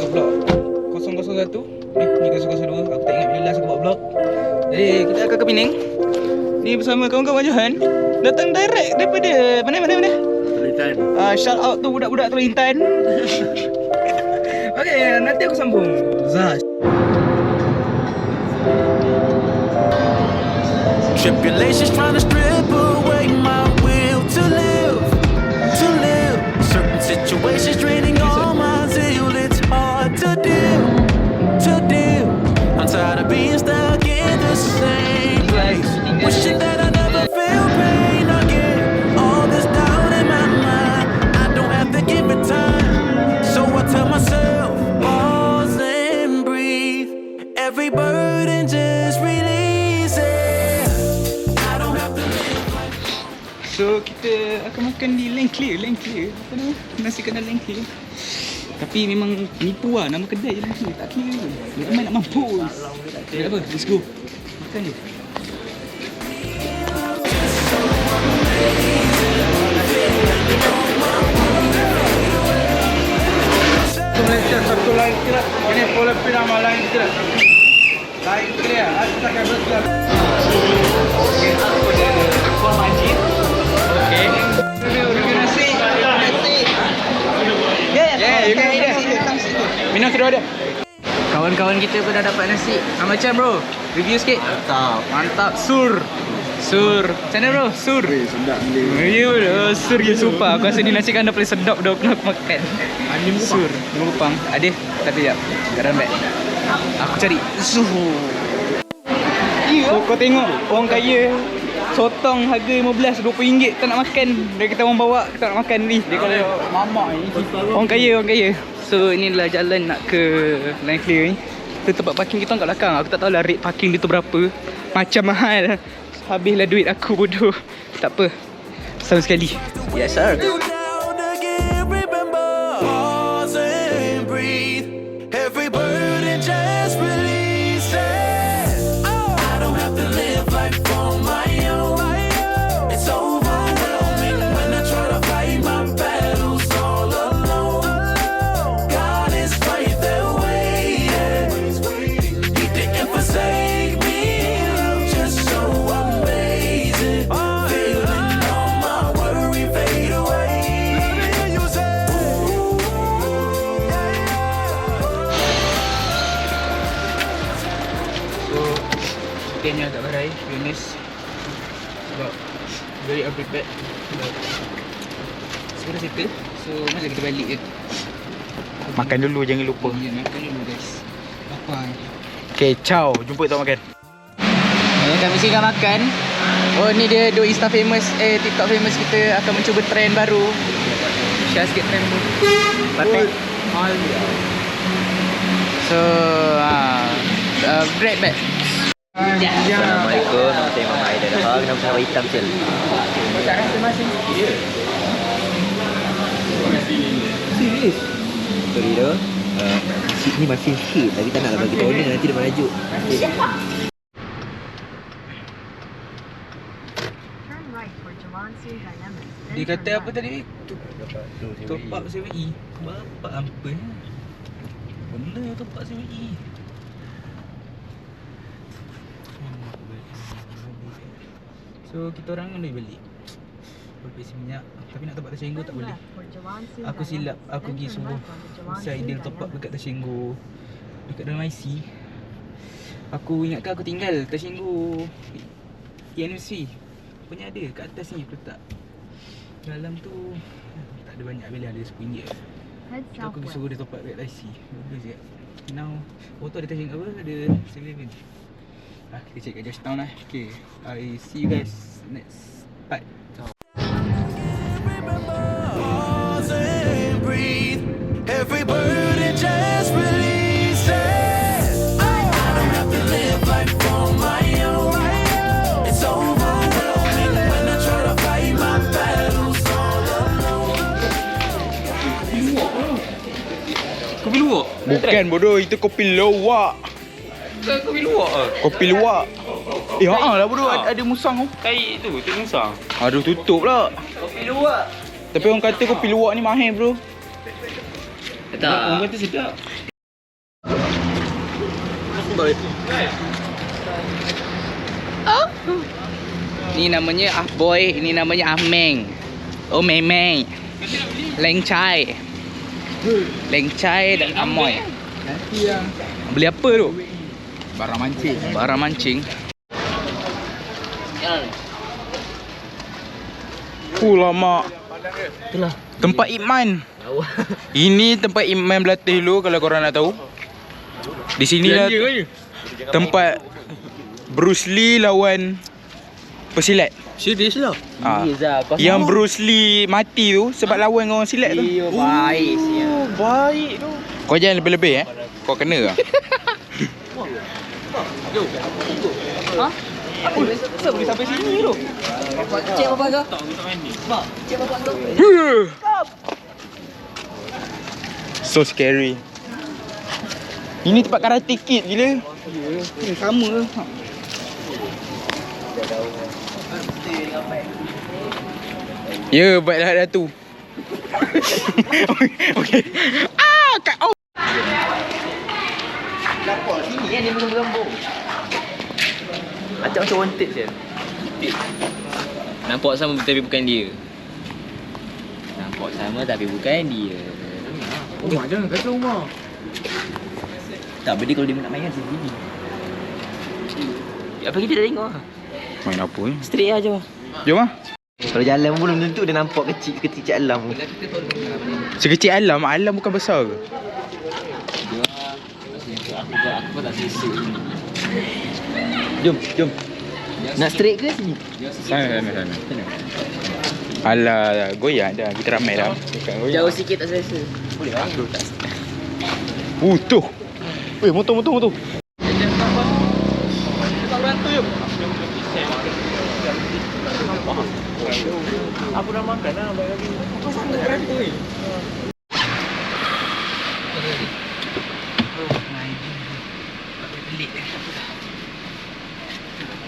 kat blok. 001 Eh ni 002 Aku tak ingat bila last aku buat blog Jadi kita akan ke Penang. Ni bersama kawan-kawan Johan Datang direct daripada Mana mana mana? Tulisan. uh, Shout out tu budak-budak Telintan Okay nanti aku sambung. Zah Tribulations trying to strip away my will to live, to live. Certain situations draining Apa nama? Nasi Land Clear Tapi memang nipu lah Nama kedai je Clear Tak clear pun Ramai nak mampus Tak apa Let's go Makan je Malaysia, satu lain kira. Ini Filipina sama lain kira. Lain kira. Aku tak akan berkira. Kuah majid Minum kedua dia. Kawan-kawan kita pun dah dapat nasi. Ah, Macam bro, review sikit. Mantap. Mantap, sur. Sur. Macam mana bro? Sur. Sedap ni. Ya bro, sur je sumpah. Aku rasa ni nasi kandar paling sedap dah aku nak makan. Sur, lima kupang Ada? Tak ada jap. Garam back Aku cari. Suhu kau, kau tengok orang kaya Sotong harga RM15, RM20 tak nak makan. Dia kita orang bawa, kita nak makan ni. Dia kalau Mamak ni. Orang kaya, orang kaya So ni adalah jalan nak ke Line Clear ni. Tu tempat parking kita kat belakang. Aku tak tahu lah rate parking dia tu berapa. Macam mahal. Habislah duit aku bodoh. Tak apa. Sama sekali. Yes sir Chicken ni agak barai To be honest Sebab Very unprepared But Sekarang settle So mari kita balik je Makan dulu jangan lupa. Ya makan dulu guys Lapar Okay, ciao. Jumpa kita makan. Eh, kami sini dah makan. Oh, ni dia do Insta famous eh TikTok famous kita akan mencuba trend baru. Share sikit trend tu. Batik. All So, ah, uh, bread back. Assalamualaikum, nama saya Imam Aidan Ahang, nama sahabat hitam sel. Tak rasa Ya. Serius? Sorry tu. Uh, sikit ni masih sikit tapi tak nak bagi ni nanti dia merajuk. Then Dia kata apa tadi? Top up 7E. Bapak apa? Benda top up 7E. So kita orang kan boleh balik Berpesi minyak. Tapi nak top up Tashengo tak boleh. Jalansi Aku silap. Aku pergi turn suruh Saya top up dekat Tashengo Dekat dalam IC Aku ingatkan aku tinggal Tashengo ENC Punya ada kat atas ni aku letak Dalam tu Tak ada banyak bila ada RM10 je Head So aku suruh dia top up kat IC Bagus je. Now tu ada Tashengo apa? Ada 7-Eleven Ah, kita check kat Georgetown lah Okay I see you guys next part Pause and breathe. Every burden just release it. I don't have to live life on my own. It's overwhelming when I try to fight my battles all alone. Kopi luwak? Bukan bodoh, itu kopi luwak. Kopi luwak ke? Kopi luwak. Eh, haa lah bodoh. Ada, ada musang tu. Kain tu, tu musang Aduh, tutup lah. Kopi luwak Tapi orang kata kopi luwak ni mahal bro. Tak Orang kata sedap boy. Ni namanya Ah Boy, ini namanya Ah Meng. Oh Meng Meng. Leng Chai. Leng Chai dan Amoy. Nanti yang Beli apa tu? Barang mancing. Barang mancing. Uh lama. Itulah. Tempat Iman. Ini tempat Iman berlatih dulu kalau korang nak tahu. Di sini lah tempat Bruce Lee lawan pesilat. Serius lah. Ah. Kau Yang Bruce Lee mati tu sebab lawan dengan orang silat tu. Iyo, baik siap. Baik tu. Kau jangan lebih-lebih eh. Kau kena lah. Cik apa kau? Mak, cik apa kau? So scary. Ini tempat karate kid gila. Ya, sama. Ya, baiklah dah tu. Okey. Ah, kat oh. Nampak sini kan dia bergambung. Macam macam wanted je. Nampak sama tapi bukan dia. Nampak sama tapi bukan dia. Rumah jangan kacau rumah. Tak benda kalau dia nak main kan sini. Apa kita dah tengok. Main apa ni? Straight aja. Jom ah. Kalau jalan pun belum tentu dia nampak kecil kecil alam. Sekecil alam, alam bukan besar ke? Aku aku pun tak selesa ni. Jom, jom. Nak straight ke sini? Sana, sana, sana. Alah, goyang dah. Kita ramai dah. Jauh sikit tak selesa. Boleh lah. Uh, tu. Weh, motor, motor, motor. Aku dah makan lah. Baik lagi. Kau sana berantem